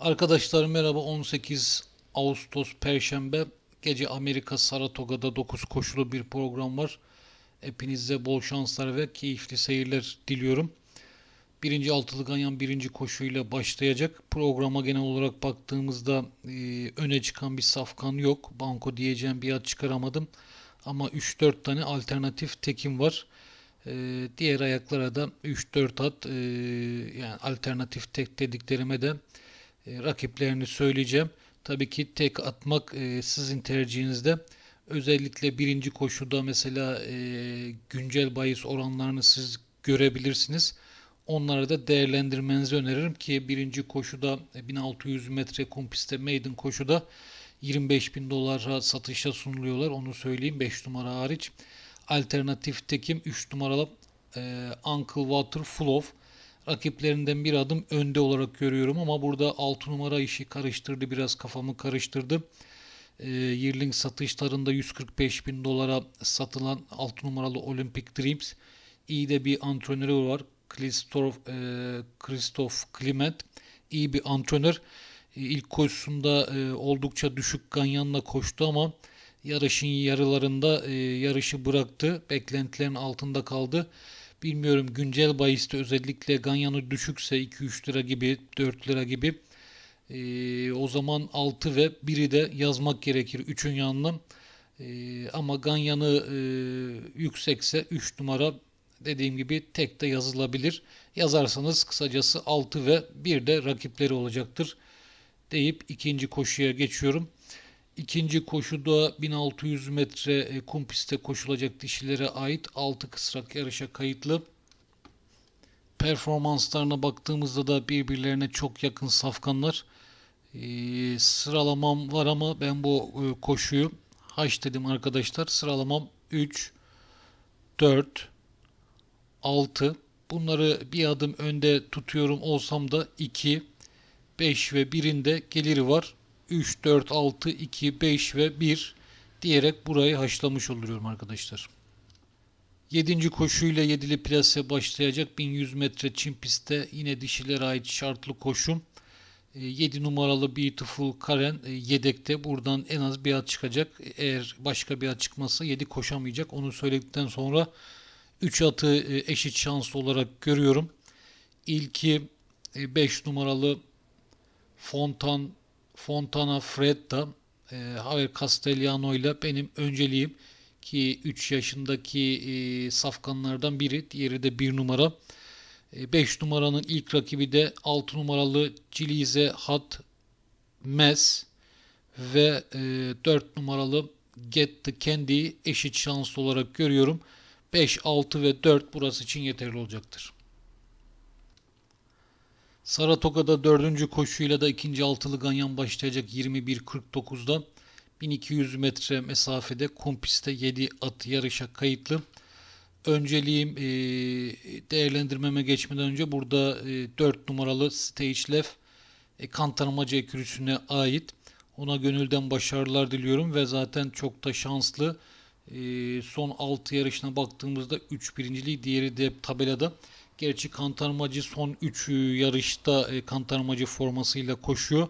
Arkadaşlar merhaba 18 Ağustos Perşembe gece Amerika Saratoga'da 9 koşulu bir program var. Hepinize bol şanslar ve keyifli seyirler diliyorum. Birinci altılı ganyan birinci koşuyla başlayacak. Programa genel olarak baktığımızda e, öne çıkan bir safkan yok. Banko diyeceğim bir ad çıkaramadım. Ama 3-4 tane alternatif tekim var. E, diğer ayaklara da 3-4 at e, yani alternatif tek dediklerime de e, rakiplerini söyleyeceğim. Tabii ki tek atmak e, sizin tercihinizde. Özellikle birinci koşuda mesela e, güncel bahis oranlarını siz görebilirsiniz. Onları da değerlendirmenizi öneririm ki birinci koşuda e, 1600 metre kum pistte maiden koşuda 25 bin dolara satışa sunuluyorlar. Onu söyleyeyim 5 numara hariç. Alternatif tekim 3 numaralı e, Uncle Water Full of rakiplerinden bir adım önde olarak görüyorum ama burada 6 numara işi karıştırdı biraz kafamı karıştırdı. E, yearling satışlarında 145 bin dolara satılan 6 numaralı Olympic Dreams iyi de bir antrenörü var. Christoph, e, Christoph Klimet iyi bir antrenör. E, ilk koşusunda e, oldukça düşük ganyanla koştu ama yarışın yarılarında e, yarışı bıraktı. Beklentilerin altında kaldı. Bilmiyorum güncel bahiste özellikle ganyanı düşükse 2-3 lira gibi 4 lira gibi e, o zaman 6 ve 1'i de yazmak gerekir 3'ün yanına. E, ama ganyanı e, yüksekse 3 numara dediğim gibi tek de yazılabilir. Yazarsanız kısacası 6 ve 1 de rakipleri olacaktır deyip ikinci koşuya geçiyorum. İkinci koşuda 1600 metre e, kum pistte koşulacak dişilere ait 6 kısrak yarışa kayıtlı. Performanslarına baktığımızda da birbirlerine çok yakın safkanlar. Ee, sıralamam var ama ben bu e, koşuyu haş dedim arkadaşlar. Sıralamam 3, 4, 6. Bunları bir adım önde tutuyorum olsam da 2, 5 ve 1'in de geliri var. 3, 4, 6, 2, 5 ve 1 diyerek burayı haşlamış oluyorum arkadaşlar. 7. koşuyla 7'li plase başlayacak 1100 metre çim pistte yine dişilere ait şartlı koşum. 7 numaralı Beautiful Karen e, yedekte. Buradan en az bir at çıkacak. Eğer başka bir at çıkmazsa 7 koşamayacak. Onu söyledikten sonra 3 atı e, eşit şanslı olarak görüyorum. İlki 5 numaralı Fontan Fontana Fredda e, Javier Castellano ile benim önceliğim ki 3 yaşındaki e, safkanlardan biri. Diğeri de 1 numara. 5 e, numaranın ilk rakibi de 6 numaralı Cilize Hat Mes ve e, 4 numaralı Get the Candy eşit şanslı olarak görüyorum. 5, 6 ve 4 burası için yeterli olacaktır. Saratoga'da dördüncü koşuyla da ikinci altılı ganyan başlayacak 21.49'da 1200 metre mesafede kum pistte 7 at yarışa kayıtlı. Önceliğim e, değerlendirmeme geçmeden önce burada e, 4 numaralı Stage Left e, kan tanımacı ekürüsüne ait. Ona gönülden başarılar diliyorum ve zaten çok da şanslı. E, son 6 yarışına baktığımızda 3 birinciliği diğeri de tabelada. Gerçi Kantarmacı son 3 yarışta e, Kantarmacı formasıyla koşuyor.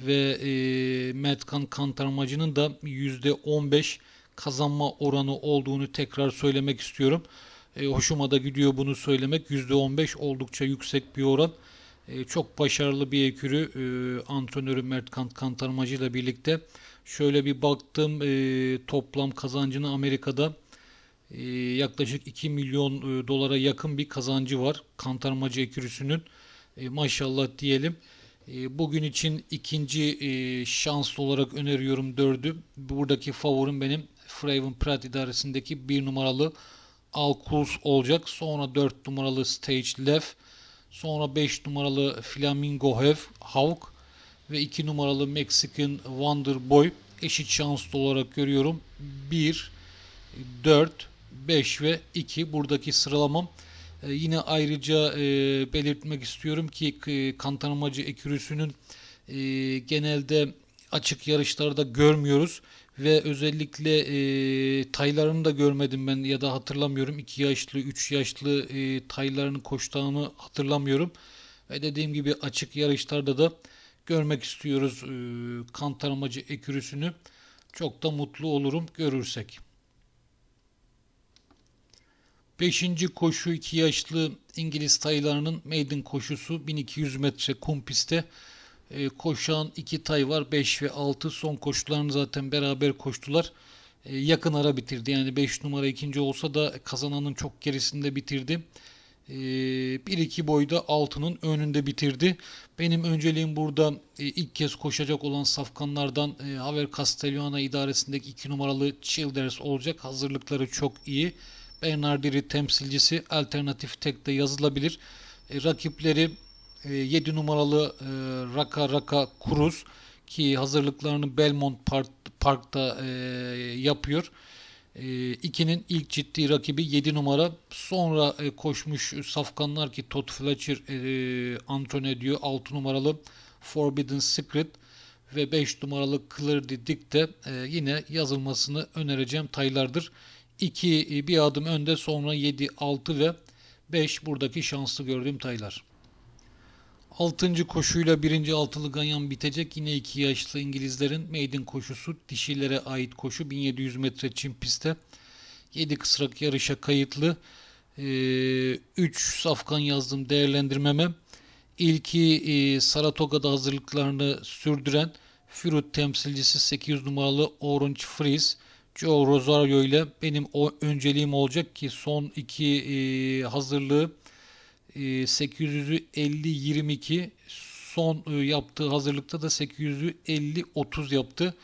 Ve e, Metkan Kantarmacı'nın da %15 kazanma oranı olduğunu tekrar söylemek istiyorum. E, hoşuma da gidiyor bunu söylemek. %15 oldukça yüksek bir oran. E, çok başarılı bir ekürü e, antrenörü Mert Kant Kantarmacı ile birlikte. Şöyle bir baktım e, toplam kazancını Amerika'da yaklaşık 2 milyon e, dolara yakın bir kazancı var. Kantarmacı ekürüsünün e, maşallah diyelim. E, bugün için ikinci şanslı olarak öneriyorum dördü. Buradaki favorim benim Fraven Pratt idaresindeki bir numaralı Alkus olacak. Sonra 4 numaralı Stage Left. Sonra 5 numaralı Flamingo Hawk ve 2 numaralı Mexican Wonder Boy eşit şanslı olarak görüyorum. 1 4 5 ve 2 buradaki sıralamam. E, yine ayrıca e, belirtmek istiyorum ki e, kan tanımacı ekürüsünün e, genelde açık yarışlarda görmüyoruz ve özellikle e, taylarını da görmedim ben ya da hatırlamıyorum 2 yaşlı 3 yaşlı e, taylarını koştuğunu hatırlamıyorum ve dediğim gibi açık yarışlarda da görmek istiyoruz e, kantarmacı ekürüsünü. Çok da mutlu olurum görürsek. Beşinci koşu 2 yaşlı İngiliz taylarının maiden koşusu 1200 metre kum pistte. E, koşan iki tay var 5 ve 6 son koşularını zaten beraber koştular. E, yakın ara bitirdi yani 5 numara ikinci olsa da kazananın çok gerisinde bitirdi. E, 1-2 boyda altının önünde bitirdi. Benim önceliğim burada e, ilk kez koşacak olan safkanlardan e, Haver Castellana idaresindeki 2 numaralı Childers olacak. Hazırlıkları çok iyi. Bernardiri temsilcisi alternatif tekte yazılabilir. E, rakipleri e, 7 numaralı e, Raka Raka Cruz ki hazırlıklarını Belmont Park, Park'ta e, yapıyor. 2'nin ilk ciddi rakibi 7 numara. Sonra e, koşmuş safkanlar ki Todd Fletcher e, antrenör ediyor. 6 numaralı Forbidden Secret ve 5 numaralı Clear the Dick de e, yine yazılmasını önereceğim taylardır. 2 e, bir adım önde sonra 7, 6 ve 5 buradaki şanslı gördüğüm taylar. 6. koşuyla 1. altılı ganyan bitecek. Yine 2 yaşlı İngilizlerin maiden koşusu. Dişilere ait koşu 1700 metre çim pistte. 7 kısrak yarışa kayıtlı. 3 ee, safkan yazdım değerlendirmeme. İlki e, Saratoga'da hazırlıklarını sürdüren Firut temsilcisi 800 numaralı Orange Freeze. Joe Rosario ile benim o önceliğim olacak ki son iki e, hazırlığı 800'ü 50-22 son e, yaptığı hazırlıkta da 800'ü 50-30 yaptı.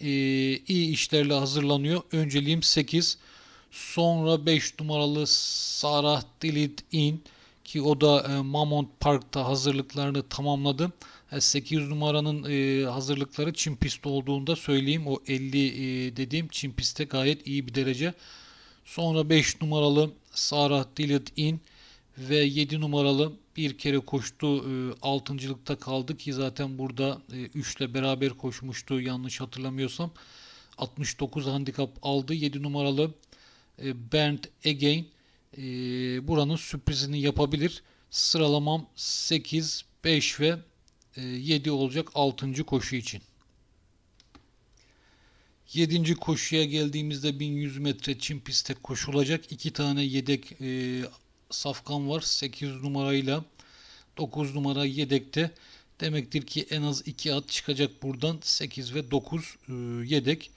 E, iyi işlerle hazırlanıyor. Önceliğim 8. Sonra 5 numaralı Sarah Dilit In ki o da e, Mamont Park'ta hazırlıklarını tamamladı. 800 numaranın hazırlıkları Çin pist olduğunda söyleyeyim. O 50 dediğim Çin pistte gayet iyi bir derece. Sonra 5 numaralı Sarah Dilit In ve 7 numaralı bir kere koştu. E, altıncılıkta kaldı ki zaten burada 3 ile beraber koşmuştu yanlış hatırlamıyorsam. 69 handikap aldı. 7 numaralı e, Bernd Again e, buranın sürprizini yapabilir. Sıralamam 8, 5 ve 7 olacak 6. koşu için. 7. koşuya geldiğimizde 1100 metre çim pistte koşulacak. 2 tane yedek safkan var 8 numarayla 9 numara yedekte. Demektir ki en az 2 at çıkacak buradan 8 ve 9 e, yedek.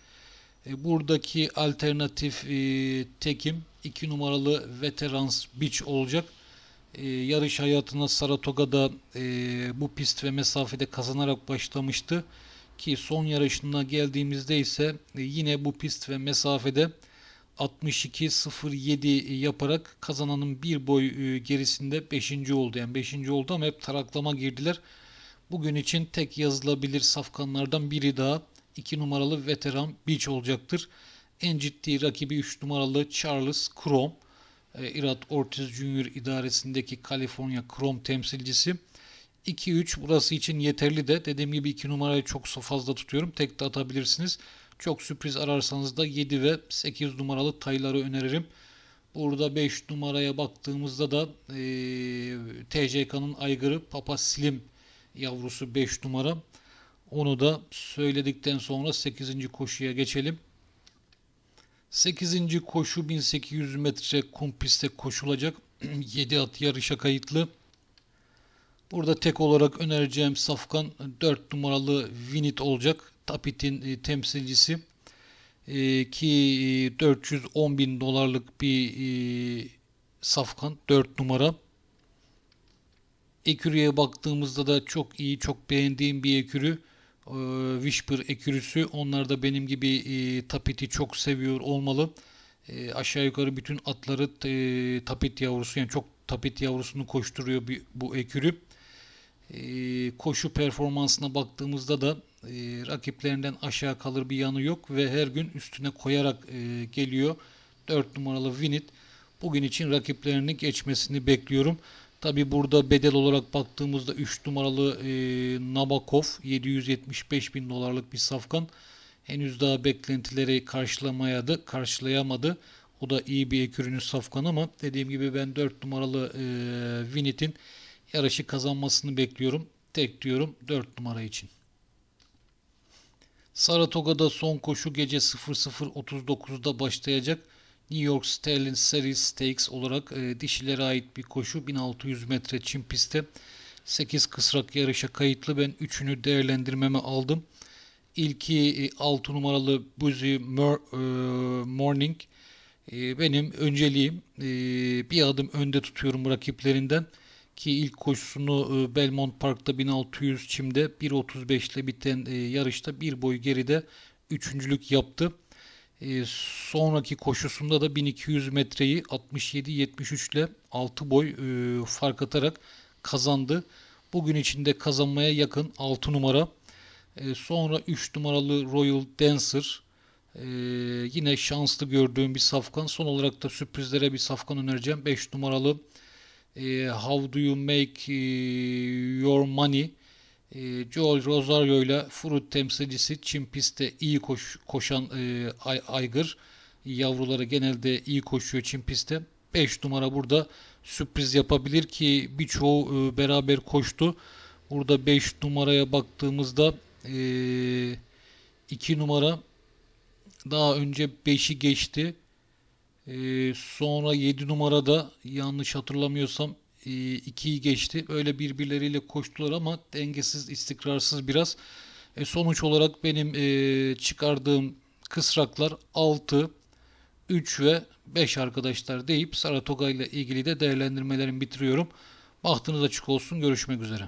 E, buradaki alternatif e, tekim 2 numaralı Veterans Beach olacak. E, yarış hayatına Saratoga'da e, bu pist ve mesafede kazanarak başlamıştı. Ki son yarışına geldiğimizde ise e, yine bu pist ve mesafede 62-07 yaparak kazananın bir boy e, gerisinde 5. oldu. Yani 5. oldu ama hep taraklama girdiler. Bugün için tek yazılabilir safkanlardan biri daha 2 numaralı veteran Beach olacaktır. En ciddi rakibi 3 numaralı Charles Chrome. E, Irat Ortiz Junior idaresindeki California Chrome temsilcisi. 2-3 burası için yeterli de dediğim gibi 2 numarayı çok fazla tutuyorum. Tek de atabilirsiniz. Çok sürpriz ararsanız da 7 ve 8 numaralı tayları öneririm. Burada 5 numaraya baktığımızda da e, TCK'nın aygırı Papa Slim yavrusu 5 numara. Onu da söyledikten sonra 8. koşuya geçelim. 8. koşu 1800 metre kum pistte koşulacak. 7 at yarışa kayıtlı. Burada tek olarak önereceğim safkan 4 numaralı Vinit olacak. Tapit'in e, temsilcisi e, ki 410 e, bin dolarlık bir safkan 4 numara. Ekürü'ye baktığımızda da çok iyi, çok beğendiğim bir ekürü. E, Whisper ekürüsü. Onlar da benim gibi e, Tapit'i çok seviyor olmalı. E, aşağı yukarı bütün atları e, Tapit yavrusu yani çok Tapit yavrusunu koşturuyor bir, bu ekürü. E, koşu performansına baktığımızda da e, rakiplerinden aşağı kalır bir yanı yok ve her gün üstüne koyarak e, geliyor. 4 numaralı Winit bugün için rakiplerini geçmesini bekliyorum. Tabi burada bedel olarak baktığımızda 3 numaralı e, Nabokov 775 bin dolarlık bir safkan. Henüz daha beklentileri karşılamayamadı. karşılayamadı. O da iyi bir ekürünün safkan ama dediğim gibi ben 4 numaralı e, Winit'in yarışı kazanmasını bekliyorum. tek diyorum 4 numara için. Saratoga'da son koşu gece 00.39'da başlayacak. New York Sterling Series Stakes olarak e, dişilere ait bir koşu. 1600 metre çim pistte. 8 kısrak yarışa kayıtlı. Ben 3'ünü değerlendirmeme aldım. İlki 6 numaralı Buzzy Mor- e, Morning. E, benim önceliğim. E, bir adım önde tutuyorum rakiplerinden. Ki ilk koşusunu e, Belmont Park'ta 1600 çimde 1.35 ile biten e, yarışta bir boy geride üçüncülük yaptı. E, sonraki koşusunda da 1200 metreyi 67-73 ile 6 boy e, fark atarak kazandı. Bugün içinde kazanmaya yakın 6 numara. E, sonra 3 numaralı Royal Dancer. E, yine şanslı gördüğüm bir safkan. Son olarak da sürprizlere bir safkan önereceğim. 5 numaralı e, How Do You Make e, Your Money e, Joel Rosario ile Fruit temsilcisi Çin pistte iyi koş, koşan e, ay, aygır. Yavruları genelde iyi koşuyor Çin pistte. 5 numara burada sürpriz yapabilir ki birçoğu e, beraber koştu. Burada 5 numaraya baktığımızda 2 numara daha önce 5'i geçti. Ee, sonra 7 numarada yanlış hatırlamıyorsam 2'yi geçti. Öyle birbirleriyle koştular ama dengesiz, istikrarsız biraz. E, sonuç olarak benim e, çıkardığım kısraklar 6, 3 ve 5 arkadaşlar deyip Saratoga ile ilgili de değerlendirmelerimi bitiriyorum. Bahtınız açık olsun. Görüşmek üzere.